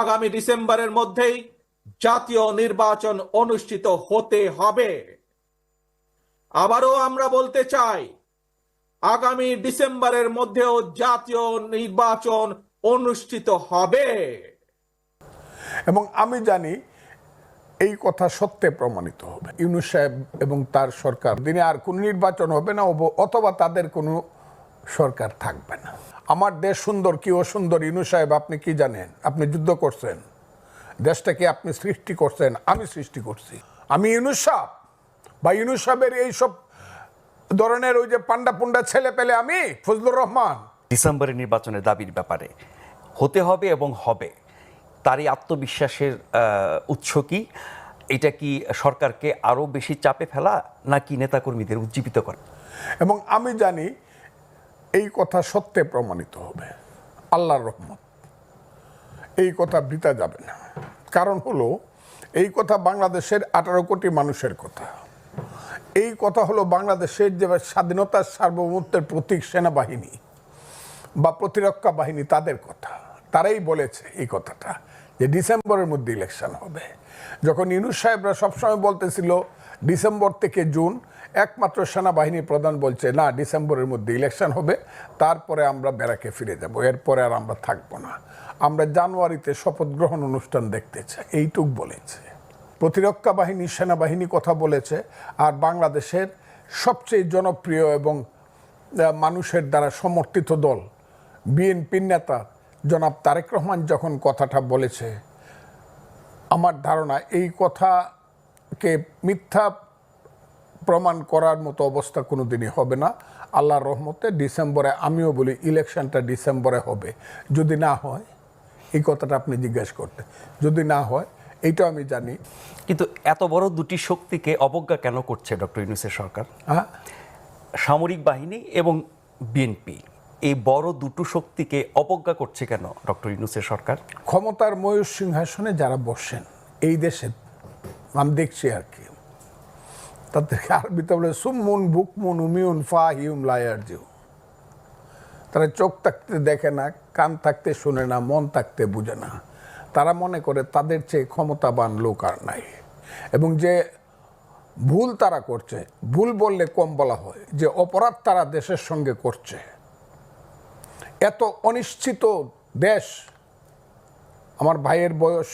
আগামী ডিসেম্বরের মধ্যেই জাতীয় নির্বাচন অনুষ্ঠিত হতে হবে। আবারও আমরা বলতে চাই, আগামী ডিসেম্বরের মধ্যেও জাতীয় নির্বাচন অনুষ্ঠিত হবে। এবং আমি জানি এই কথা সত্যে প্রমাণিত হবে। ইউনুস সাহেব এবং তার সরকার, দিনে আর কোনো নির্বাচন হবে না, অথবা তাদের কোনো সরকার থাকবে আমার দেশ সুন্দর কি অসুন্দর ইউনুস সাহেব আপনি কি জানেন? আপনি যুদ্ধ করছেন। দেশটাকে আপনি সৃষ্টি করছেন আমি সৃষ্টি করছি। আমি ইউনুস সাহেব। বা ইউনুস সাহেবের এইসব ধরনের ওই যে পান্ডা পুন্ডা ছেলে পেলে আমি ফজলুর রহমান। ডিসেম্বরের নির্বাচনের দাবির ব্যাপারে। হতে হবে এবং হবে। তারই আত্মবিশ্বাসের উৎস কি? এটা কি সরকারকে আরও বেশি চাপে ফেলা নাকি নেতাকর্মীদের উজ্জীবিত করে? এবং আমি জানি এই কথা সত্যে প্রমাণিত হবে। আল্লাহর রহমত। এই কথা বৃতা যাবে না। কারণ হলো, এই কথা বাংলাদেশের আঠারো কোটি মানুষের কথা। এই কথা হলো বাংলাদেশের যে স্বাধীনতার সার্বভৌমত্বের প্রতীক সেনাবাহিনী বা প্রতিরক্ষা বাহিনী, তাদের কথা। তারাই বলেছে এই কথাটা যে ডিসেম্বরের মধ্যে ইলেকশন হবে। যখন ইউনুস সাহেবরা সবসময় বলতেছিল, ডিসেম্বর থেকে জুন একমাত্র সেনাবাহিনী প্রধান বলছে, না, ডিসেম্বরের মধ্যে ইলেকশন হবে, তারপরে আমরা ব্যারাকে ফিরে যাব, এরপরে আর আমরা থাকব না। আমরা জানুয়ারিতে শপথ গ্রহণ অনুষ্ঠান দেখতে চাই, এইটুক বলেছে। প্রতিরক্ষা বাহিনী, সেনাবাহিনী কথা বলেছে, আর বাংলাদেশের সবচেয়ে জনপ্রিয় এবং মানুষের দ্বারা সমর্থিত দল, বিএনপির নেতা জনাব তারেক রহমান যখন কথাটা বলেছে, আমার ধারণা এই কথাকে মিথ্যা প্রমাণ করার মতো অবস্থা কোনো দিনই হবে না। আল্লাহর রহমতে ডিসেম্বরে আমিও বলি ইলেকশনটা ডিসেম্বরে হবে। যদি না হয় এই কথাটা আপনি জিজ্ঞেস করতে। যদি না হয় এইটা আমি জানি। কিন্তু এত বড় দুটি শক্তিকে অবজ্ঞা কেন করছে ডক্টর ইউনুসের সরকার? হ্যাঁ? সামরিক বাহিনী এবং বিএনপি এই বড় দুটো শক্তিকে অবজ্ঞা করছে কেন ডক্টর ইউনুসের সরকার? ক্ষমতার ময়ূর সিংহাসনে যারা বসেন এই দেশে আমি দেখছি আর কি। তাদেরকে আরবিতে বলে সুমুন বুকমুন, উমিউন ফা হিউম লায়ার জিউ তারা চোখ থাকতে দেখে না, কান থাকতে শুনে না, মন থাকতে বুঝে না। তারা মনে করে তাদের চেয়ে ক্ষমতাবান লোক আর নাই। এবং যে ভুল তারা করছে, ভুল বললে কম বলা হয়, যে অপরাধ তারা দেশের সঙ্গে করছে। এত অনিশ্চিত দেশ, আমার ভাইয়ের বয়স,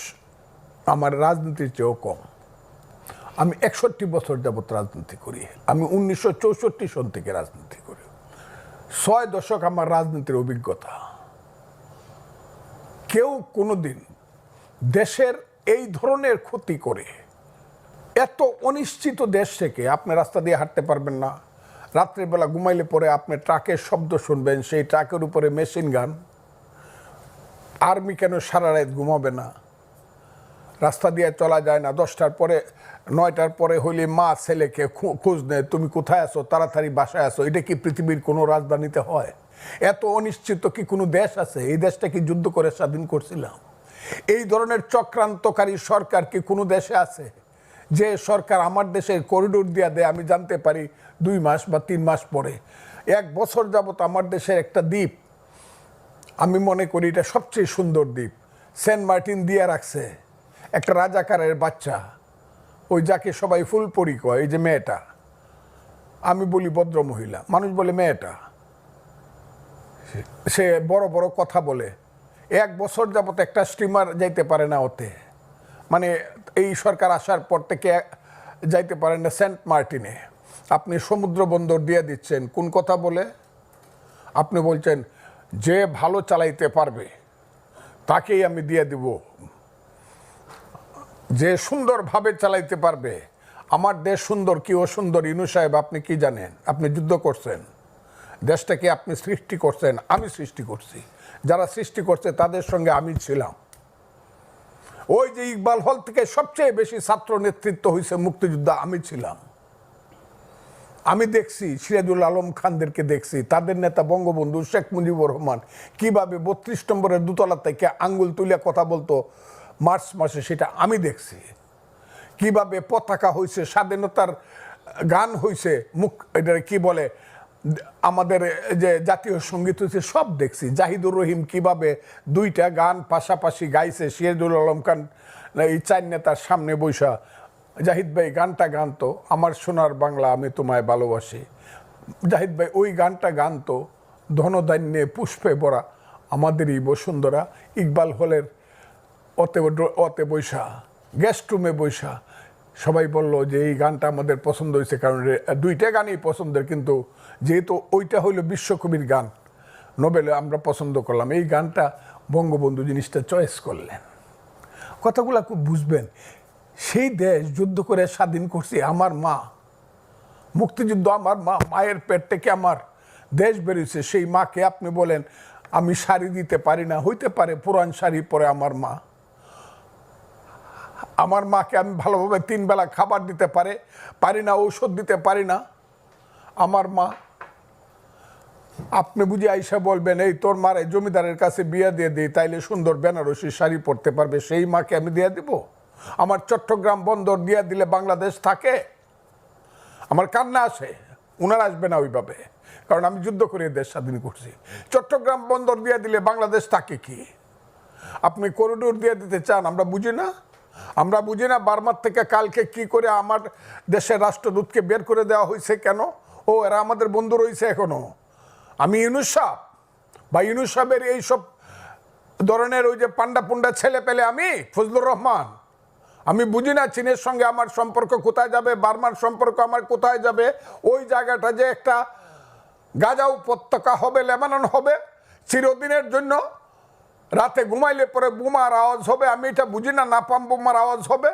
আমার রাজনীতির চেয়েও কম। আমি একষট্টি বছর যাবৎ রাজনীতি করি। আমি উনিশশো চৌষট্টি সন থেকে রাজনীতি করি। ছয় দশক আমার রাজনীতির অভিজ্ঞতা। কেউ কোনোদিন দেশের এই ধরনের ক্ষতি করে এত অনিশ্চিত দেশ থেকে আপনি রাস্তা দিয়ে হাঁটতে পারবেন না। রাত্রিবেলা ঘুমাইলে পরে আপনি ট্রাকের শব্দ শুনবেন, সেই ট্রাকের উপরে মেশিন গান। আর্মি কেন সারা রাত ঘুমাবে না? রাস্তা দিয়ে চলা যায় না। দশটার পরে, নয়টার পরে হইলে মা ছেলেকে খোঁজ নেয়, তুমি কোথায় আছো? তাড়াতাড়ি বাসায় আসো এটা কি পৃথিবীর কোনো রাজধানীতে হয়? এত অনিশ্চিত কি কোনো দেশ আছে? এই দেশটা কি যুদ্ধ করে স্বাধীন করছিলাম? এই ধরনের চক্রান্তকারী সরকার কি কোনো দেশে আছে? যে সরকার আমার দেশের করিডোর দিয়া দেয়, আমি জানতে পারি দুই মাস বা তিন মাস পরে। এক বছর যাবত আমার দেশের একটা দ্বীপ। আমি মনে করি এটা সবচেয়ে সুন্দর দ্বীপ। সেন্ট মার্টিন দিয়ে রাখছে। একটা রাজাকারের বাচ্চা, ওই যাকে সবাই ফুলপরি কয়, এই যে মেয়েটা। আমি বলি ভদ্র মহিলা, মানুষ বলে মেয়েটা। সে- বড় বড় কথা বলে। এক বছর যাবত একটা স্টিমার যাইতে পারে না ওতে। মানে এই সরকার আসার পর থেকে যাইতে পারে না সেন্ট মার্টিনে। আপনি সমুদ্র বন্দর দিয়ে দিচ্ছেন, কোন কথা বলে? আপনি বলছেন, যে ভালো চালাইতে পারবে, তাকেই আমি দিয়ে দিব যে সুন্দরভাবে চালাইতে পারবে। আমার দেশ সুন্দর কি অসুন্দর, ইনু সাহেব, আপনি কি জানেন? আপনি যুদ্ধ করছেন। দেশটাকে আপনি সৃষ্টি করছেন, আমি সৃষ্টি করছি। যারা সৃষ্টি করছে, তাদের সঙ্গে আমি ছিলাম। ওই যে ইকবাল হল থেকে সবচেয়ে বেশি ছাত্র নেতৃত্ব হয়েছে মুক্তিযোদ্ধা, আমি ছিলাম। আমি দেখছি, সিরাজুল আলম খানদেরকে দেখছি। তাদের নেতা বঙ্গবন্ধু শেখ মুজিবুর রহমান কীভাবে বত্রিশ নম্বরের দুতলা থেকে আঙ্গুল তুলিয়া কথা বলতো মার্চ মাসে সেটা আমি দেখছি। কীভাবে পতাকা হয়েছে স্বাধীনতার গান হয়েছে মুখ এটা কি বলে, আমাদের যে জাতীয় সংগীত হয়েছে সব দেখছি। জাহিদুর রহিম কীভাবে দুইটা গান পাশাপাশি গাইছে, সিরাজুল আলম খান, এই চার নেতার সামনে বৈশা জাহিদ ভাই, গানটা গানতো, আমার সোনার বাংলা আমি তোমায় ভালোবাসি। জাহিদ ভাই, ওই গানটা গানতো, ধনধান্যে পুষ্পে ভরা, আমাদেরই বসুন্ধরা, ইকবাল হলের অতে অতে বৈশা গেস্ট রুমে বৈশা। সবাই বলল যে এই গানটা আমাদের পছন্দ হয়েছে কারণ দুইটা গানই পছন্দের, কিন্তু যেহেতু ওইটা হইল বিশ্বকবির গান নোবেলে আমরা পছন্দ করলাম। এই গানটা বঙ্গবন্ধু জিনিসটা চয়েস করলেন। কথাগুলো খুব বুঝবেন। সেই দেশ যুদ্ধ করে স্বাধীন করছে আমার মা, মুক্তিযুদ্ধ আমার মা, মায়ের পেট থেকে আমার দেশ বেরিয়েছে, সেই মাকে আপনি বলেন, আমি শাড়ি দিতে পারি না। হইতে পারে, পুরান শাড়ি পরে আমার মা। আমার মাকে আমি ভালোভাবে তিন বেলা খাবার দিতে পারে, পারি না, ঔষধ দিতে পারি না। আমার মা, আপনি বুঝি আইসা বলবেন, এই তোর মারে জমিদারের কাছে বিয়ে দিয়ে দিই, তাইলে সুন্দর বেনারসি শাড়ি পরতে পারবে, সেই মাকে আমি দিয়ে দিব। আমার চট্টগ্রাম বন্দর দিয়ে দিলে বাংলাদেশ থাকে। আমার কান্না আসে উনার আসবে না ওইভাবে, কারণ আমি যুদ্ধ করে দেশ স্বাধীন করছি। চট্টগ্রাম বন্দর দিয়ে দিলে বাংলাদেশ থাকে কি? আপনি করিডোর দিয়ে দিতে চান, আমরা বুঝি না? আমরা বুঝি না বার্মার থেকে কালকে কি করে আমার দেশের রাষ্ট্রদূতকে বের করে দেওয়া হয়েছে কেন? ও, এরা আমাদের বন্ধু রয়েছে এখনও। আমি ইউনুস বা ইউনুস এইসব ধরনের ওই যে পান্ডা পুন্ডা ছেলে পেলে আমি, ফজলুর রহমান। আমি বুঝি না চীনের সঙ্গে আমার সম্পর্ক কোথায় যাবে, বার্মার সম্পর্ক আমার কোথায় যাবে, ওই জায়গাটা যে একটা গাজা উপত্যকা হবে, লেবানন হবে, চিরদিনের জন্য রাতে ঘুমাইলে পরে বোমার আওয়াজ হবে আমি এটা বুঝি না নাপাম বোমার আওয়াজ হবে।